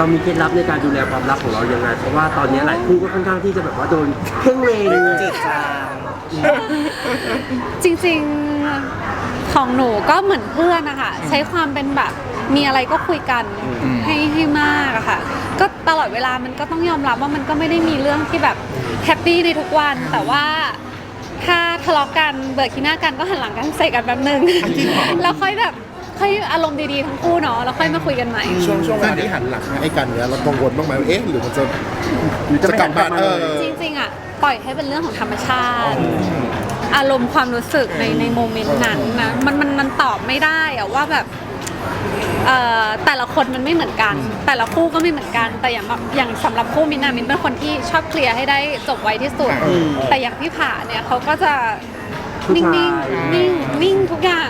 เรามีเคล็ดลับในการดูแลความรักของเรายังไง เพราะว่าตอนนี้หลายคู่ก็ค่อนข้างที่จะแบบว่าโดนเพ่งเลงจืดจางจริงๆของหนูก็เหมือนเพื่อนนะคะใช้ความเป็นแบบมีอะไรก็คุยกันให้ให้มากอะค่ะ ก็ตลอดเวลามันก็ต้องยอมรับว่ามันก็ไม่ได้มีเรื่องที่แบบแฮปปี้ในทุกวันแต่ว่าถ้าทะเลาะกันเบื่อขี้หน้ากันก็หันหลังกันใส่กันแป๊บนึง แล้วค่อยแบบ ค่อยอารมณ์ดีๆทั้งคู่เนาะแล้วค่อยมาคุยกันใหม่ ช่วงช่วงเวลาที่หันหลังให้กันเนี่ยเรากังวลบ้างไหมว่าเอ๊ะหรือมันจะจะกลับบ้านเออ จริงๆอะปล่อยให้เป็นเรื่องของธรรมชาติ อารมณ์ความรู้สึกในในโมเมนต์นั้นนะมันมันมันตอบไม่ได้อะว่าแบบเอ่อแต่ละคนมันไม่เหมือนกัน แต่ละคู่ก็ไม่เหมือนกัน แต่อย่างแบบอย่างสำหรับคู่มินท์นะมินเป็นคนที่ชอบเคลียร์ให้ได้จบไวที่สุด แต่อย่างพี่ผาเนี่ยเขาก็จะ นิ่งๆนิ่งนิ่งทุกอย่าง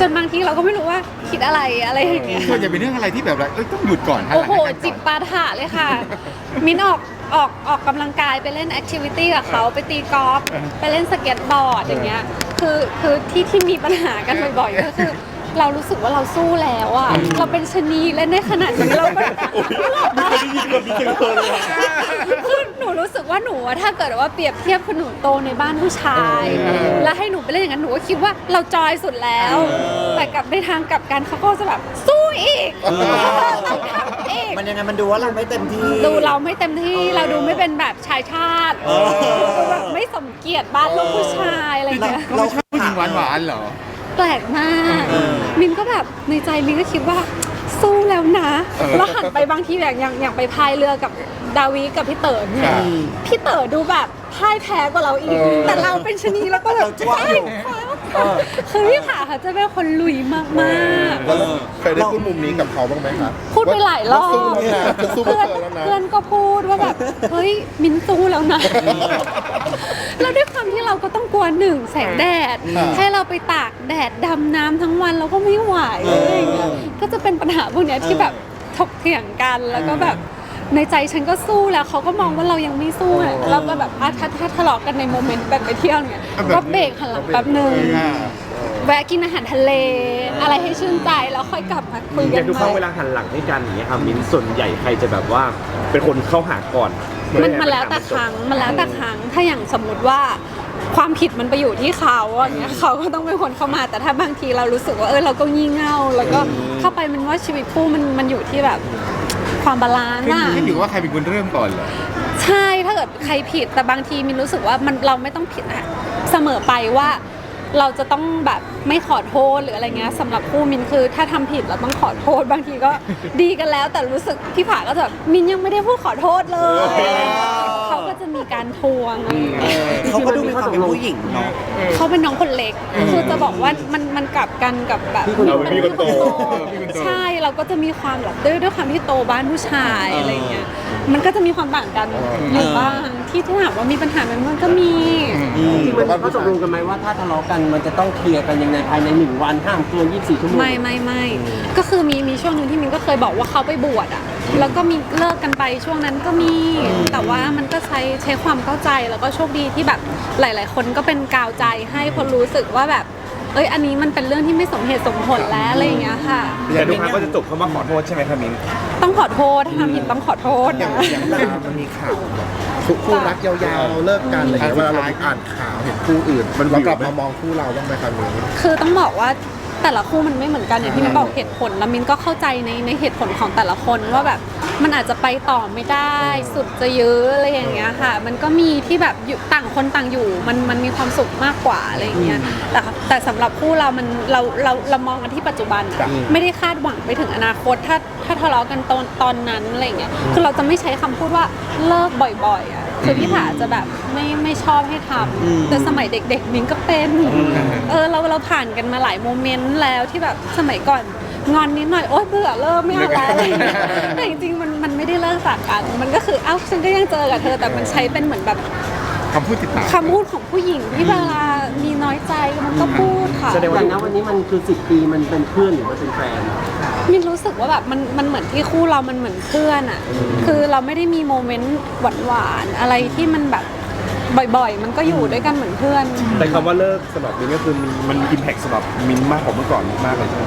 จนบางทีเราก็ไม่รู้ว่าคิดอะไรอะไรอย่างเงี้ย ส่วนใหญ่เป็นเรื่องอะไรที่แบบว่าเอ้ยต้องหยุดก่อนหันโอ้ลังโห ให้กันก่อนจิบปาถะเลยค่ะ มินออกออกออกกำลังกายไปเล่นแอคทิวิตี้กับเขาไปตีกอล์ฟไปเล่นสเก็ตบอร์ดอย่างเงี้ยคือคือที่ที่มีปัญหากันบ่อยๆก็คือ เรารู้สึกว่าเราสู้แล้วอะเราเป็นชะนีเล่นได้ขนาดนี้เราก็คือหนูรู้สึกว่าหนูอะถ้าเกิดว่าเปรียบเทียบคือหนูโตในบ้านผู้ชายแล้วให้หนูไปเล่นอย่างนั้นหนูก็คิดว่าเราจอยสุดแล้ว แต่กลับในทางกลับกันเขาก็จะแบบสู้อีกต้องทำอีก มันยังไงมันดูว่าเราไม่เต็มที่ ดูเราไม่เต็มที่เราดูไม่เป็นแบบชายชาติดูแบบไม่สมเกียรติบ้านลูกผู้ชายอะไรจริงเงี้ยๆเราชอบผู้หญิงหวานหวานๆเหรอ แปลกมาก มินก็แบบในใจมินก็คิดว่าสู้แล้วนะเออแล้วหันไปบางทีแบบอย่างอย่างไปพายเรือกับดาวิกับพี่เต๋อเนี่ยครับพี่เต๋อดูแบบพ่ายแพ้กว่าเราอีก แต่เราเป็นชะนีแล้วก็แบบเราจ้วงอยู่ใช่ คือพี่ขาเขาจะเป็นคนลุยมากแล้วเราเคยได้พูดมุมนี้กับเขาบ้างไหมคะๆพูดไปหลายรอบว่าสู้แล้วนะจะสู้เพื่เพื่ออนเธอแล้วนะเพื่อนก็พูดว่าแบบ เฮ้ย มินสู้แล้วนะ แล้วด้วยความที่เราก็ต้องกลัวหนึ่งแสงแดดครับให้เราไปตากแดดดำน้ำทั้งวันเราก็ไม่ไหวอะไรอย่างเงี้ยก็จะเป็นปัญหาพวกเนี้ยที่แบบถกเถียงกันแล้วก็แบบ ในใจฉันก็สู้แล้วเขาก็มองว่าเรายังไม่สู้อะเราก็แบบอะถ้าถ้าทะเลาะกันในโมเมนต์แบบไปเที่ยวเนี่ยแบบก็เบรกหันหลังแป๊บหนึ่งอ่าแวะกินอาหารทะเล อะไรให้ชื่นใจแล้วค่อยกลับมาคุยอกัย่านงทุกใหครั้งเวม่ลาหันหลังให้กันอย่างเงี้ยครับมิ้นส่วนใหญ่ใครจะแบบว่าเป็นคนเข้าหาก่อนมันมันแล้วแต่ครั้งมันแล้วแต่ครั้งถ้าอย่างสมมุติว่าความผิดมันไปอยู่ที่เขาอย่างเงี้ยเขาก็ต้องเป็นคนเข้ามาแต่ถ้าบางทีเรารู้สึกว่าเออเราก็งี่เง่า แล้วก็เข้าไปมันว่าชีวิตคู่มันมันอยู่ที่แบบ ความบาลานซ์ขึ้นอะขึ้นอยู่ว่าใครเป็นคนเริ่มก่อนเหรอ ใช่ถ้าเกิดใครผิดแต่บางทีมินรู้สึกว่ามันเราไม่ต้องผิดอะเสมอไปว่า เราจะต้องแบบไม่ขอโทษหรืออะไรเงี้ยสำหรับคู่มินคือ ถ้าทำผิดเราต้องขอโทษบางทีก็ ดีกันแล้ว แต่รู้สึกพี่ผาก็จะแบบมินยังไม่ได้พูดขอโทษเลยเขาก็จะ มีการทวงอะไรอย่างเงี้ย เขาก็ดูมีความเป็นผู้หญิงเนาะ เขาเป็นน้องคนเล็ก คือจะบอกว่ามันมันกลับกันกับแบบพี่คนโตเป็พี่คนโตพี่คนโต ใช่ เราก็จะมีความแบบด้วยด้วยความที่โตบ้านผู้ชายอะไรเงี้ย มันก็จะมีความต่างกันอยู่บ้าง ที่ถ้าถามว่ามีปัญหาไหมมันก็มีจริงๆมันเขาตกลงกันไหมว่าถ้าทะเลาะกันมันจะต้องเคลียร์กันยังไงภายในหนึ่งวันห้ามเกิน24 ชั่วโมงไม่ไม่ไม่ก็คือมีมีช่วงหนึ่งที่มินก็เคยบอกว่าเขาไปบวชอะแล้วก็มีเลิกกันไปช่วงนั้นก็มี แต่ว่ามันก็ใช้ใช้ความเข้าใจแล้วก็โชคดีที่แบบหลาย ๆ คนก็เป็นกาวใจให้คนรู้สึกว่าแบบ เอ้ยอันนี้มันเป็นเรื่องที่ไม่สมเหตุสมผลแล้วอะไรอย่างเงี้ยค่ะ แต่ทุกครั้งก็จะจบคำว่าขอโทษใช่ไหมครับมิ้นต้องขอโทษถ้าทำผิดต้องขอโทษอย่างนะ อย่างเวลามันมีข่าวคู่คู่รักยาวๆเลิกกันอะไรอย่างเงี้ยเวลาเราอ่านข่าวเห็นคู่อื่น มันเรากลับมามองคู่เราบ้างไหมครับนี้ คือต้องบอกว่า แต่ละคู่มันไม่เหมือนกันอย่างที่มินบอกเหตุผลแล้วมินก็เข้าใจในในเหตุผลของแต่ละคนว่าแบบมันอาจจะไปต่อไม่ได้ สุดจะเยอะอะไรอย่างเงี้ยค่ะ มันก็มีที่แบบอยู่ต่างคนต่างอยู่มันมันมีความสุขมากกว่าอะไรอย่างเงี้ยแต่แต่สำหรับคู่เรามันเราเราเรามองกันที่ปัจจุบันอะจ้ะไม่ได้คาดหวังไปถึงอนาคตถ้าถ้าทะเลาะกันตอนตอนนั้นอะไรอย่างเงี้ยคือเราจะไม่ใช้คำพูดว่าเลิกบ่อยๆอะ คือพี่ผาจะแบบไม่ไม่ชอบให้ทำแต่สมัยเด็กๆมินก็เป็น เออเราเราผ่านกันมาหลายโมเมนต์แล้วที่แบบสมัยก่อนงอนนิดหน่อยโอ๊ยเบื่อเลิกไม่เอาแล้วอะไรอย่างเงี้ยแต่จริงๆมันมันไม่ได้เลิกจากกัน มันก็คือเอ้าฉันก็ยังเจอกับเธอแต่มันใช้เป็นเหมือนแบบคำพูดติดปากคำพูดของผู้หญิงที่เวลามีน้อยใจมันก็พูดค่ะ แสดงว่าณวันนี้มันคือ 10 ปีมันเป็นเพื่อนหรือมันเป็นแฟน มินรู้สึกว่าแบบมันมันเหมือนที่คู่เรามันเหมือนเพื่อนอะ คือเราไม่ได้มีโมเมนต์หวานๆอะไรที่มันแบบบ่อยๆ มันก็อยู่ด้วยกันเหมือนเพื่อน แต่คำว่าเลิกสำหรับมิ้นก็คือมีมันอิมแพคสำหรับมิ้นมากกว่าเมื่อก่อนมากเลยใช่ไหม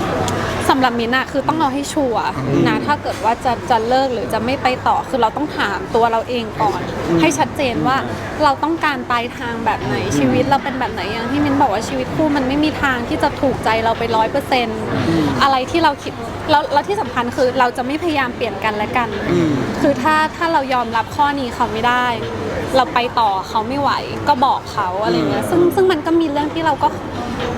สำหรับมินอะคือต้องเอาให้ชัวร์นะถ้าเกิดว่าจะจะเลิกหรือจะไม่ไปต่อคือเราต้องถามตัวเราเองก่อน ให้ชัดเจนว่าเราต้องการปลายทางแบบไหนชีวิตเราเป็นแบบไหนอย่างที่มินบอกว่าชีวิตคู่มันไม่มีทางที่จะถูกใจเราไปร้อยเปอร์เซ็นต์อะไรที่เราคิดแล้วแล้วที่สำคัญคือเราจะไม่พยายามเปลี่ยนกันและกัน คือถ้าถ้าเรายอมรับข้อนี้เขาไม่ได้ เราไปต่อเขาไม่ไหวก็บอกเขาอะไรเงี้ยซึ่งซึ่งมันก็มีเรื่องที่เราก็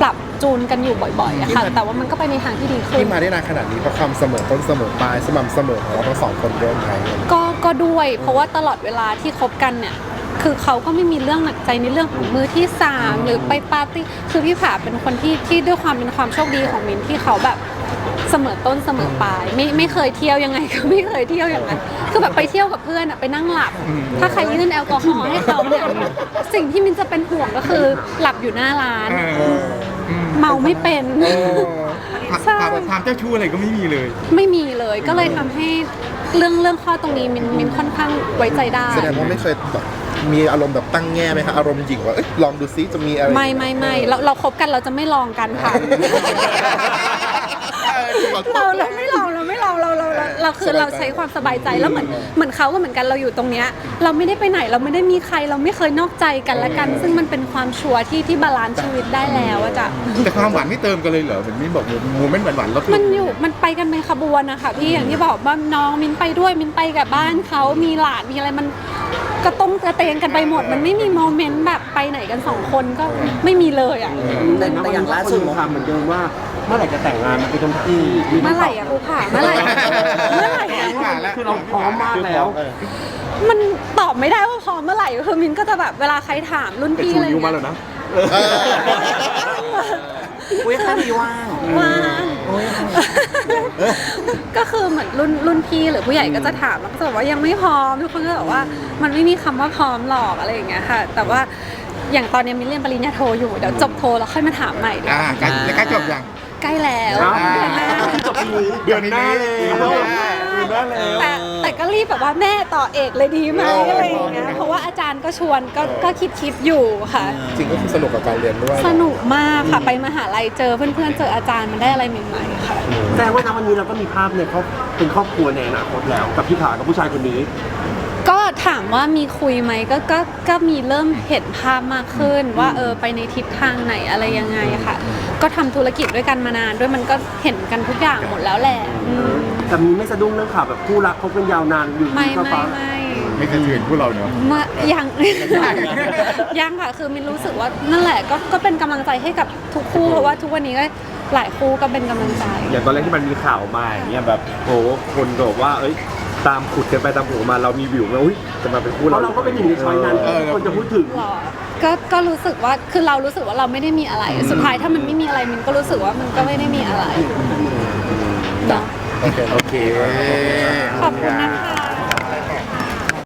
ปรับจูนกันอยู่บ่อยๆอะค่ะ แต่ว่ามันก็ไปในทางที่ดีขึ้น ที่มาได้นานขนาดนี้เพราะความเสมอต้นเสมอปลายสม่ำเสมอของเราทั้งสองคนด้วยไหมก็ก็ด้วย เพราะว่าตลอดเวลาที่คบกันเนี่ย คือเขาก็ไม่มีเรื่องหนักใจในเรื่องของมือที่สามหรือไปปาร์ตี้ คือพี่ผาเป็นคนที่ที่ด้วยความเป็นความโชคดีของมินที่เขาแบบ เสมอต้นเสมอปลายไม่ไม่เคยเที่ยวยังไงก็ไม่เคยเที่ยวอย่างนั้นคือแบบไปเที่ยวกับเพื่อนอะไปนั่งหลับ ถ้าใครยื่นแอลกอฮอล์ให้เขาเนี่ยสิ่งที่มินจะเป็นห่วงก็คือหลับอยู่หน้าร้านเอออืมเมาไม่เป็น ใช่ถามถามเจ้าชู้อะไรก็ไม่มีเลย ไม่มีเลยก็เลยทำให้เรื่องเรื่องข้อตรงนี้มินมินค่อนข้างไว้ใจได้ แสดงว่าไม่เคยแบบมีอารมณ์แบบตั้งแง่ไหมคะอารมณ์หยิ่งว่าเอ้ยลองดูซิจะมีอะไร ไม่ไม่ไม่เราเราคบกันเราจะไม่ลองกันค่ะ เราเราไม่ลองเราไม่ลองเราเราเราเราคือเราใช้ความสบายใจแล้วเหมือนเหมือนเขาก็เหมือนกันเราอยู่ตรงเนี้ยเราไม่ได้ไปไหนเราไม่ได้มีใครเราไม่เคยนอกใจกันและกัน ซึ่งมันเป็นความชัวร์ที่ที่บาลานซ์ชีวิตได้แล้วอะจ้ะแต่ความหวานไม่เติมกันเลยเหรอเหมือนมิ้นบอกโมเมนต์หวานๆลดลงมันอยู่มันไปกันเป็นขบวนนะคะพี่อย่างที่บอกว่าน้องมินไปด้วยมินไปกับบ้านเขามีหลานมีอะไรมันกระต้มกระเตงกันไปหมด มันไม่มีโมเมนต์แบบไปไหนกันสองคนก็ไม่มีเลยอะแต่แต่อย่างล่าสุดคนถามเหมือนเดิมว่า เมื่อไหร่จะแต่งงานมันเป็นคำที่เมื่อไหร่อะครูผ่าเมื่อไหร่เมื่อไหร่อะคือเราพร้อมมากแล้ว มันตอบไม่ได้ว่าพร้อมเมื่อไหร่คือมินก็จะแบบเวลาใครถามรุ่นพี่อะไรอย่างเงี้ยอุ้ยแค่นี้ว่างว่างก็คือเหมือนรุ่นรุ่นพี่หรือผู้ใหญ่ก็จะถามแล้วก็จะบอกว่ายังไม่พร้อมทุกคนก็บอกว่ามันไม่มีคำว่าพร้อมหรอกอะไรอย่างเงี้ยค่ะ แต่ว่าอย่างตอนนี้มินเรียนปริญญาโทอยู่เดี๋ยวจบโทแล้วค่อยมาถามใหม่ดีกอ่าว่าใกล้แล้วใกล้จบยัง ใกล้แล้วอ้าว เดือนหน้าจบปีนี้เดือนนี้เดือนหน้าแล้ว แต่แต่ก็รีบแบบว่าแม่ต่อเอกเลยดีไหมอะไรอย่างเงี้ยเพราะว่าอาจารย์ก็ชวนก็ก็คิดคิดอยู่ค่ะ จริงก็คือสนุกกับการเรียนด้วย สนุกมากค่ะไปมหาลัยเจอเพื่อนๆเจออาจารย์มันได้อะไรใหม่ๆค่ะ แสดงว่าณวันนี้เราก็มีภาพในครอบเป็นครอบครัวในอนาคตแล้ว กับพี่ขากับผู้ชายคนนี้ก็ ถามว่ามีคุยไหมก็ก็ก็มีเริ่มเห็นภาพมากขึ้น ว่าเออไปในทิศทางไหนอะไรยังไงค่ะ ก็ทำธุรกิจด้วยกันมานานด้วยมันก็เห็นกันทุกอย่างหมดแล้วแหละอืมแต่มีไม่สะดุ้งเรื่องข่าวแบบคู่รักคบกันยาวนานอยู่ไม่ดีก็ไม่ฟ้าไม่ ไม่เคยเห็นพวกเราเนาะ มายัง ยังค่ะ คือมินรู้สึกว่านั่นแหละก็ก็เป็นกำลังใจให้กับทุกคู่เพราะว่าทุกวันนี้ก็หลายคู่ก็เป็นกำลังใจ อย่างตอนแรกที่มันมีข่าวมาอย่างเงี้ยแบบโหคนก็บอกว่าเอ้ย ตามขุดกันไปตามขุดกันมาเรามีวิวมาอุ้ยจะมาเป็นคู่เพเราราะเราก็เป็นหนึ่งในช้อยนั้นที่คนจะพูดถึง หรอก็ก็รู้สึกว่าคือเรารู้สึกว่าเราไม่ได้มีอะไร สุดท้ายถ้ามันไม่มีอะไรมินก็รู้สึกว่ามันก็ไม่ได้มีอะไรเนาะโอเคโอเค ขอบคุณนะคะ